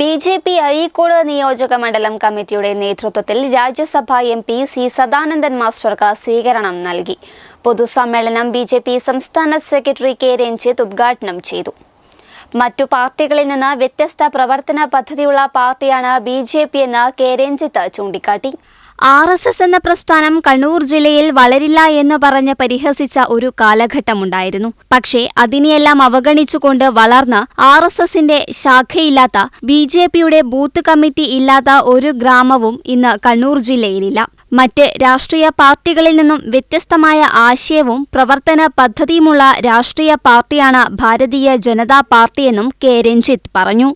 B J P Azhikode നിയോജക മണ്ഡലം കമ്മിറ്റിയുടെ നേതൃത്വത്തിൽ Rajya Sabha M P C Sadanandan മാസ്റ്റർക്ക് സ്വീകരണം നൽകി. പൊതുസമ്മേളനം ബി ജെ പി സംസ്ഥാന സെക്രട്ടറി കെ രഞ്ജിത്ത് ഉദ്ഘാടനം ചെയ്തു. മറ്റു പാർട്ടികളിൽ നിന്ന് വ്യത്യസ്ത പ്രവർത്തന പദ്ധതിയുള്ള പാർട്ടിയാണ് ബി ജെ പി എന്ന് കെ രഞ്ജിത്ത് ചൂണ്ടിക്കാട്ടി. ആർ എസ് എസ് എന്ന പ്രസ്ഥാനം കണ്ണൂർ ജില്ലയിൽ വളരില്ല എന്ന് പറഞ്ഞ് പരിഹസിച്ച ഒരു കാലഘട്ടമുണ്ടായിരുന്നു. പക്ഷേ അതിനെയെല്ലാം അവഗണിച്ചുകൊണ്ട് വളർന്ന ആർ എസ് എസിന്റെ ശാഖയില്ലാത്ത ബി ജെ പിയുടെ ബൂത്ത് കമ്മിറ്റി ഇല്ലാത്ത ഒരു ഗ്രാമവും ഇന്ന് കണ്ണൂർ ജില്ലയിലില്ല. മറ്റ് രാഷ്ട്രീയ പാർട്ടികളിൽ നിന്നും വ്യത്യസ്തമായ ആശയവും പ്രവർത്തന പദ്ധതിയുമുള്ള രാഷ്ട്രീയ പാർട്ടിയാണ് ഭാരതീയ ജനതാ പാർട്ടിയെന്നും കെ രഞ്ജിത്ത് പറഞ്ഞു.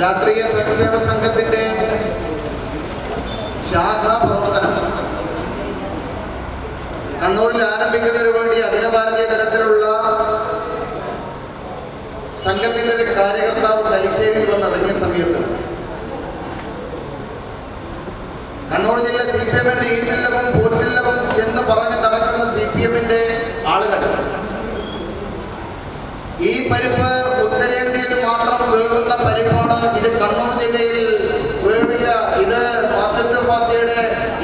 രാഷ്ട്രീയ സ്വയംസേവക സംഘത്തിന്റെ ശാഖാ പ്രവർത്തനം. കണ്ണൂരിൽ ആരംഭിക്കുന്നതിന് വേണ്ടി അഖില ഭാരതീയ തലത്തിലുള്ള സംഘത്തിന്റെ ഒരു കാര്യകർത്താവ് തലശ്ശേരിയിൽ വന്നിറങ്ങിയ സമയത്ത് കണ്ണൂർ ജില്ല സി പി എമ്മിന്റെ ഈറ്റില്ലവും പോറ്റില്ലവും എന്ന് പറഞ്ഞ് നടക്കുന്ന സി പി എമ്മിന്റെ ആളുകൾ ഈ പരിപ്പ് ഇത് കണ്ണൂർ ജില്ലയിൽ വേവില്ല ഇത് മാർക്കറ്റ് പാർട്ടിയുടെ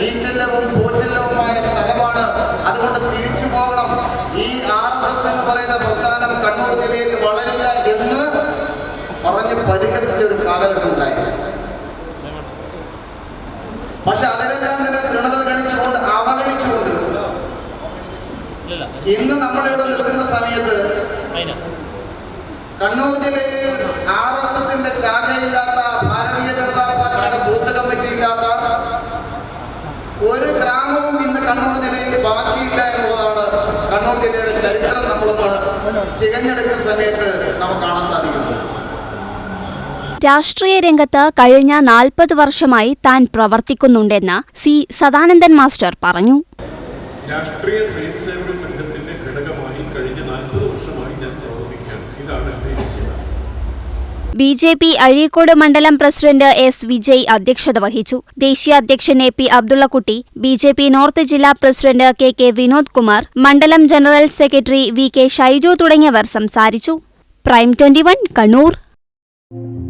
ഈറ്റല്ലവും പോറ്റല്ലവുമായ സ്ഥലമാണ് അതുകൊണ്ട് തിരിച്ചു പോകണം. ഈ ആർ എസ് എസ് എന്ന് പറയുന്ന പ്രസ്ഥാനം കണ്ണൂർ ജില്ലയിൽ വളരില്ല എന്ന് പറഞ്ഞ് പരിഹരിച്ച ഒരു കാലഘട്ടം ഉണ്ടായി. പക്ഷെ അതിനെല്ലാം തന്നെ തൃണമൂൽ ഗണിച്ചുകൊണ്ട് അവഗണിച്ചുകൊണ്ട് ഇന്ന് നമ്മളിവിടെ നിൽക്കുന്ന സമയത്ത് കണ്ണൂർ ജില്ലയിൽ ആർ എസ് എസിന്റെ ശാഖയില്ലാത്ത ഭാരതീയ ജനതാ പാർട്ടിയുടെ ബൂത്ത് കമ്മിറ്റി ഇല്ലാത്ത ഒരു ഗ്രാമവും ഇന്ന് കണ്ണൂർ ജില്ലയിൽ ബാക്കിയില്ല എന്നുള്ളതാണ് കണ്ണൂർ ജില്ലയുടെ ചരിത്രം നമ്മളൊന്ന് ചികഞ്ഞെടുക്കുന്ന സമയത്ത് നമുക്ക് കാണാൻ സാധിക്കുന്നത്. രാഷ്ട്രീയ രംഗത്ത് കഴിഞ്ഞ നാൽപ്പത് വർഷമായി താൻ പ്രവർത്തിക്കുന്നുണ്ടെന്ന് സി സദാനന്ദൻ മാസ്റ്റർ പറഞ്ഞു. രാഷ്ട്രീയ സ്വയംസേവക സംഘത്തിന്റെ ബി ജെ പി അഴീക്കോട് മണ്ഡലം പ്രസിഡന്റ് എസ് വിജയ് അധ്യക്ഷത വഹിച്ചു. ദേശീയ അധ്യക്ഷൻ A P Abdullakutty B J P north ജില്ലാ president K K Vinod Kumar മണ്ഡലം general secretary V K Shaiju തുടങ്ങിയവർ സംസാരിച്ചു. Prime twenty Kannur.